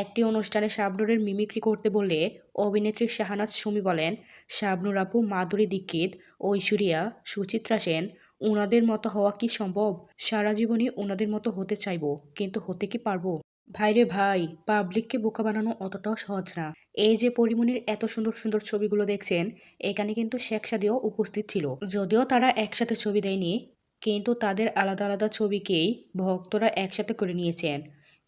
একটি অনুষ্ঠানে শাবনুরের মিমিক্রি করতে বললে অভিনেত্রী শাহানাজ সুমি বলেন, শাবনুর আপু, মাধুরী দীক্ষিত, ঐশ্বরিয়া, সুচিত্রা সেন, উনাদের মতো হওয়া কি সম্ভব? সারা জীবনই উনাদের মতো হতে চাইব, কিন্তু হতে কি পারব? ভাইরে ভাই, পাবলিককে বোকা বানানো অতটাও সহজ না। এই যে পরিমণির এত সুন্দর সুন্দর ছবিগুলো দেখছেন, এখানে কিন্তু শেখ সাদিও উপস্থিত ছিল। যদিও তারা একসাথে ছবি দেয়নি, কিন্তু তাদের আলাদা আলাদা ছবিকেই ভক্তরা একসাথে করে নিয়েছেন।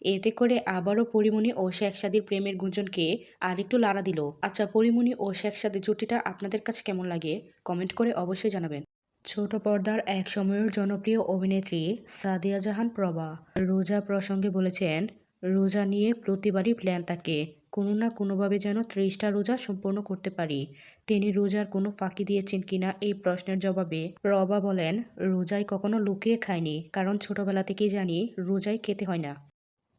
এতে করে আবারও পরিমণি ও শেখ সাদির প্রেমের গুঞ্জনকে আরেকটু লাড়া দিল। আচ্ছা পরিমণি ও শেখ সাদির জুটিটা আপনাদের কাছে কেমন লাগে? কমেন্ট করে অবশ্যই জানাবেন। ছোট পর্দার এক সময়ের জনপ্রিয় অভিনেত্রী সাদিয়া জাহান প্রভা রোজা প্রসঙ্গে বলেছেন, রোজা নিয়ে প্রতিবারই প্ল্যান থাকে। কোনো না কোনোভাবে যেন ত্রিশটা রোজা সম্পূর্ণ করতে পারি। তিনি রোজার কোনো ফাঁকি দিয়েছেন কিনা এই প্রশ্নের জবাবে প্রভা বলেন, রোজাই কখনো লুকিয়ে খায়নি। কারণ ছোটবেলা থেকেই জানি, রোজাই খেতে হয় না।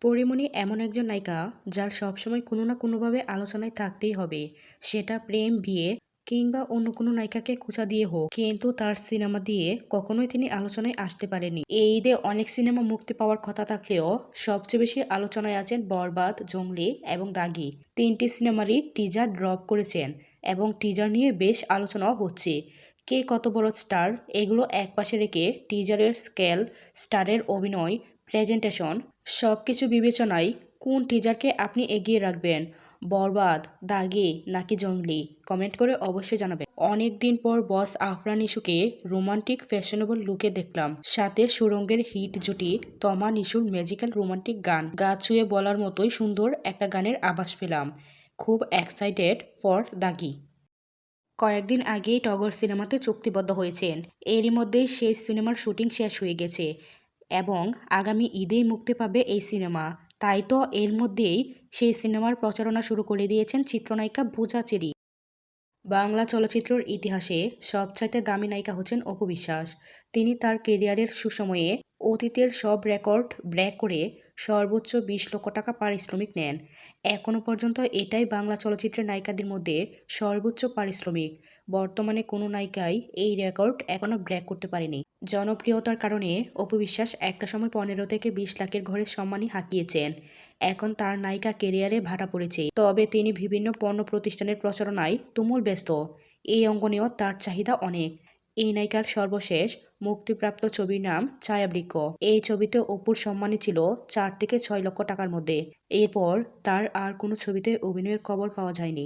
পরিমণি এমন একজন নায়িকা যার সবসময় কোনো না কোনোভাবে আলোচনায় থাকতেই হবে। সেটা প্রেম, বিয়ে কিংবা অন্য কোনো নায়িকাকে খোঁচা দিয়ে হোক। কিন্তু তার সিনেমা দিয়ে কখনোই তিনি আলোচনায় আসতে পারেনি এই ঈদে অনেক সিনেমা মুক্তি পাওয়ার কথা থাকলেও সবচেয়ে বেশি আলোচনায় আছেন বরবাদ, জঙ্গলি এবং দাগি। তিনটি সিনেমারই টিজার ড্রপ করেছেন এবং টিজার নিয়ে বেশ আলোচনাও হচ্ছে। কে কত বড় স্টার এগুলো একপাশে রেখে টিজারের স্কেল স্টারের অভিনয় প্রেজেন্টেশন সব কিছু বিবেচনায় কোন টিজারকে আপনি এগিয়ে রাখবেন? বরবাদ, দাগি নাকি জঙ্গলি? কমেন্ট করে অবশ্যই জানাবেন। অনেক দিন পর বস আফরান ইস্যুকে রোমান্টিক ফ্যাশনেবল লুকে দেখলাম। সাথে সুরঙ্গের হিট জুটি, তমা নিশুর ম্যাজিক্যাল রোমান্টিক গান। গা ছুঁয়ে বলার মতোই সুন্দর একটা গানের আভাস পেলাম। খুব এক্সাইটেড ফর দাগি। কয়েকদিন আগেই টগর সিনেমাতে চুক্তিবদ্ধ হয়েছেন। এরই মধ্যেই সেই সিনেমার শুটিং শেষ হয়ে গেছে। এবং আগামী ঈদেই মুক্তি পাবে এই সিনেমা। তাই তো এর মধ্যেই সেই সিনেমার প্রচারণা শুরু করে দিয়েছেন চিত্রনায়িকা পূজা চেরি। বাংলা চলচ্চিত্রের ইতিহাসে সবচাইতে দামি নায়িকা হচ্ছেন অপু বিশ্বাস। তিনি তার কেরিয়ারের সুসময়ে অতীতের সব রেকর্ড ব্রেক করে সর্বোচ্চ বিশ লক্ষ টাকা পারিশ্রমিক নেন। এখনও পর্যন্ত এটাই বাংলা চলচ্চিত্রের নায়িকাদের মধ্যে সর্বোচ্চ পারিশ্রমিক। বর্তমানে কোনো নায়িকাই এই রেকর্ড এখনও ব্রেক করতে পারেনি। জনপ্রিয়তার কারণে অপু বিশ্বাস একটা সময় পনেরো থেকে বিশ লাখের ঘরে সম্মানই হাঁকিয়েছেন। এখন তার নায়িকা কেরিয়ারে ভাটা পড়েছে। তবে তিনি বিভিন্ন পণ্য প্রতিষ্ঠানের প্রচারণায় তুমুল ব্যস্ত। এই অঙ্গনেও তার চাহিদা অনেক। এই নায়িকার সর্বশেষ মুক্তিপ্রাপ্ত ছবির নাম ছায়াবৃক্ষ। এই ছবিতে অপুর সম্মানই ছিল চার থেকে ছয় লক্ষ টাকার মধ্যে। এরপর তার আর কোনো ছবিতে অভিনয়ের খবর পাওয়া যায়নি।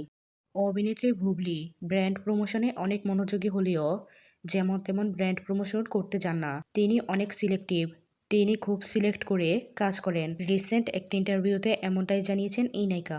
অভিনেত্রী ভুবলি ব্র্যান্ড প্রমোশনে অনেক মনোযোগী হলেও যেমন তেমন ব্র্যান্ড প্রমোশন করতে চান না। তিনি অনেক সিলেক্টিভ। তিনি খুব সিলেক্ট করে কাজ করেন। রিসেন্ট একটি ইন্টারভিউতে এমনটাই জানিয়েছেন এই নায়িকা।